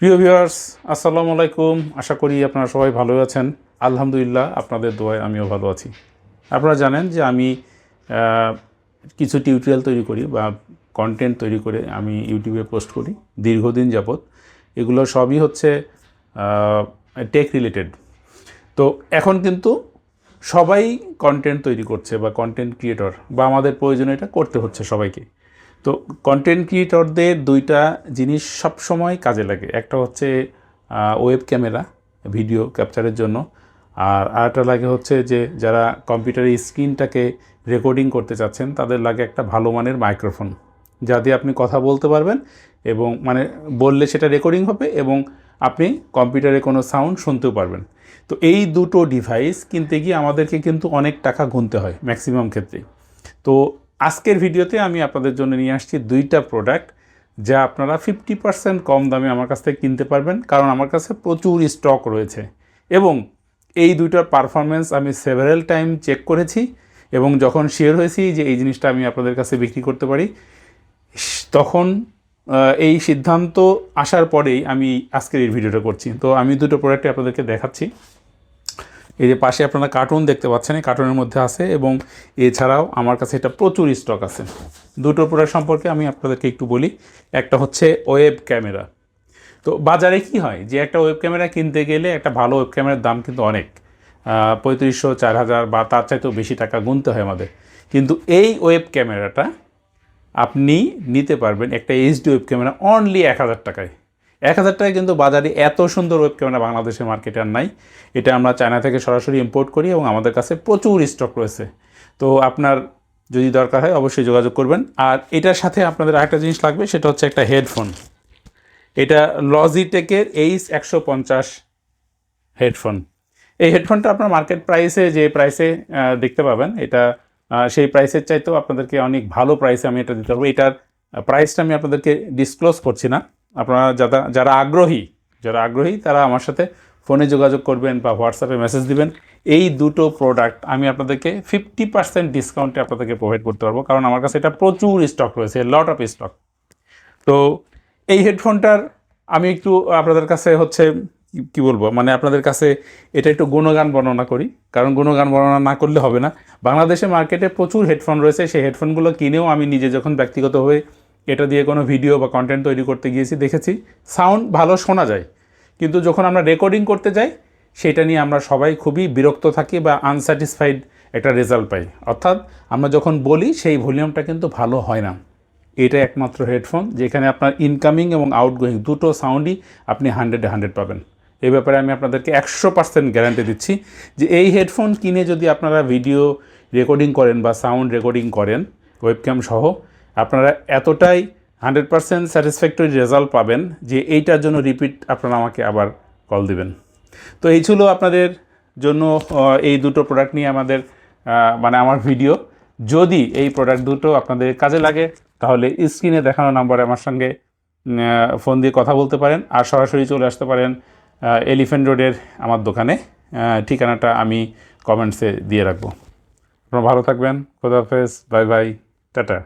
প্রিয় ভিউয়ার্স আসসালামু আলাইকুম। আশা করি আপনারা সবাই ভালো আছেন। আলহামদুলিল্লাহ, আপনাদের দোয়ায় আমিও ভালো আছি। আপনারা জানেন যে আমি কিছু টিউটোরিয়াল তৈরি করি বা কন্টেন্ট তৈরি করে আমি ইউটিউবে পোস্ট করি, দীর্ঘদিন যাবৎ। এগুলো সবই হচ্ছে টেক রিলেটেড তো এখন কিন্তু সবাই কন্টেন্ট তৈরি করছে বা কন্টেন্ট ক্রিয়েটর বা আমাদের প্রয়োজনে এটা করতে হচ্ছে সবাইকে। তো কন্টেন্ট ক্রিয়েটরদের দুইটা জিনিস সব সময় কাজে লাগে। একটা হচ্ছে ওয়েব ক্যামেরা ভিডিও ক্যাপচারের জন্য। আর আরেকটা লাগে হচ্ছে যে, যারা কম্পিউটারের স্ক্রিনটাকে রেকর্ডিং করতে চাচ্ছেন, তাদের লাগে একটা ভালো মানের মাইক্রোফোন যা দিয়ে আপনি কথা বলতে পারবেন এবং মানে বললে সেটা রেকর্ডিং হবে এবং আপনি কম্পিউটারে কোনো সাউন্ড শুনতেও পারবেন। তো এই দুটো ডিভাইস কিনতে গিয়ে আমাদেরকে কিন্তু অনেক টাকা গুনতে হয় ম্যাক্সিমাম ক্ষেত্রে তো আজকের ভিডিওতে আমি আপনাদের জন্য নিয়ে আসছি দুইটা প্রোডাক্ট যা আপনারা ফিফটি পার্সেন্ট কম দামে আমার কাছ থেকে কিনতে পারবেন, কারণ আমার কাছে প্রচুর স্টক রয়েছে। এবং এই দুইটার পারফরমেন্স আমি সেভারেল টাইম চেক করেছি এবং যখন শেয়ার হয়েছি যে এই জিনিসটা আমি আপনাদের কাছে বিক্রি করতে পারি, তখন এই সিদ্ধান্ত আসার পরেই আমি আজকের এই ভিডিওটা করছি। তো আমি দুটো প্রোডাক্টে আপনাদেরকে দেখাচ্ছি। এই যে পাশে আপনারা কার্টুন দেখতে পাচ্ছেন, এই কার্টুনের মধ্যে আছে এবং এছাড়াও আমার কাছে এটা প্রচুর স্টক আছে। দুটো প্রোডাক্ট সম্পর্কে আমি আপনাদেরকে একটু বলি। একটা হচ্ছে ওয়েব ক্যামেরা তো বাজারে কি হয়? যে একটা ওয়েব ক্যামেরা কিনতে গেলে একটা ভালো ওয়েব ক্যামেরার দাম কিন্তু অনেক। পঁয়ত্রিশশো চার হাজার বা তার চাইতেও বেশি টাকা গুনতে হয় আমাদের। কিন্তু এই ওয়েব ক্যামেরাটা আপনি নিতে পারবেন একটা এইচডি ওয়েব ক্যামেরা অনলি এক হাজার টাকায়। এক হাজার টাকায় কিন্তু বাজারে এত সুন্দর ওয়েব ক্যামেরা বাংলাদেশের মার্কেটে আর নাই। এটা আমরা চায়না থেকে সরাসরি ইম্পোর্ট করি এবং আমাদের কাছে প্রচুর স্টক রয়েছে। তো আপনার যদি দরকার হয় অবশ্যই যোগাযোগ করবেন। আর এটার সাথে আপনাদের আরেকটা জিনিস লাগবে, সেটা হচ্ছে একটা হেডফোন এটা লজিটেকের এইচ একশো পঞ্চাশ হেডফোন এই হেডফোনটা আপনার মার্কেট প্রাইসে যে প্রাইসে দেখতে পাবেন, এটা সেই প্রাইসের চাইতেও আপনাদেরকে অনেক ভালো প্রাইসে আমি এটা দিতে পারব। এটার প্রাইসটা আমি আপনাদেরকে ডিসক্লোজ করছি না। আপনারা যারা যারা আগ্রহী যারা আগ্রহী, তারা আমার সাথে ফোনে যোগাযোগ করবেন বা হোয়াটসঅ্যাপে মেসেজ দিবেন। এই দুটো প্রোডাক্ট আমি আপনাদেরকে ফিফটি পার্সেন্ট ডিসকাউন্টে আপনাদেরকে প্রোভাইড করতে পারব, কারণ আমার কাছে এটা প্রচুর স্টক রয়েছে লট অফ স্টক তো এই হেডফোনটার আমি একটু আপনাদের কাছে হচ্ছে, কি- বলব মানে আপনাদের কাছে এটা একটু গুণগান বর্ণনা করি, কারণ গুণগান বর্ণনা না করলে হবে না। বাংলাদেশে মার্কেটে প্রচুর হেডফোন রয়েছে, সেই হেডফোনগুলো কিনেও আমি নিজে যখন ব্যক্তিগতভাবে এটা দিয়ে কোনো ভিডিও বা কন্টেন্ট তৈরি করতে গিয়েছি, দেখেছি। সাউন্ড ভালো শোনা যায়, কিন্তু যখন আমরা রেকর্ডিং করতে যাই, সেটা নিয়ে আমরা সবাই খুবই বিরক্ত থাকি বা আনস্যাটিসফাইড একটা রেজাল্ট পাই। অর্থাৎ আমরা যখন বলি, সেই ভলিউমটা কিন্তু ভালো হয় না। এটা একমাত্র হেডফোন যেখানে আপনার ইনকামিং এবং আউটগোয়িং দুটো সাউন্ডই আপনি হান্ড্রেডে হান্ড্রেড পাবেন। এই ব্যাপারে আমি আপনাদেরকে একশো পার্সেন্ট গ্যারান্টি দিচ্ছি যে এই হেডফোন কিনে যদি আপনারা ভিডিও রেকর্ডিং করেন বা সাউন্ড রেকর্ডিং করেন ওয়েবক্যাম সহ আপনারা এতটাই হান্ড্রেড পার্সেন্ট স্যাটিসফ্যাক্টরি রেজাল্ট পাবেন যে এইটার জন্য রিপিট আপনারা আমাকে আবার কল দিবেন। তো এই ছিল আপনাদের জন্য এই দুটো প্রোডাক্ট নিয়ে আমাদের মানে আমার ভিডিও যদি এই প্রোডাক্ট দুটো আপনাদের কাজে লাগে, তাহলে স্ক্রিনে দেখানো নাম্বারে আমার সঙ্গে ফোন দিয়ে কথা বলতে পারেন। আর সরাসরি চলে আসতে পারেন এলিফেন্ট রোডের আমার দোকানে। ঠিকানাটা আমি কমেন্টসে দিয়ে রাখব। আপনারা ভালো থাকবেন। খোদাফেজ বাই বাই। টাটা।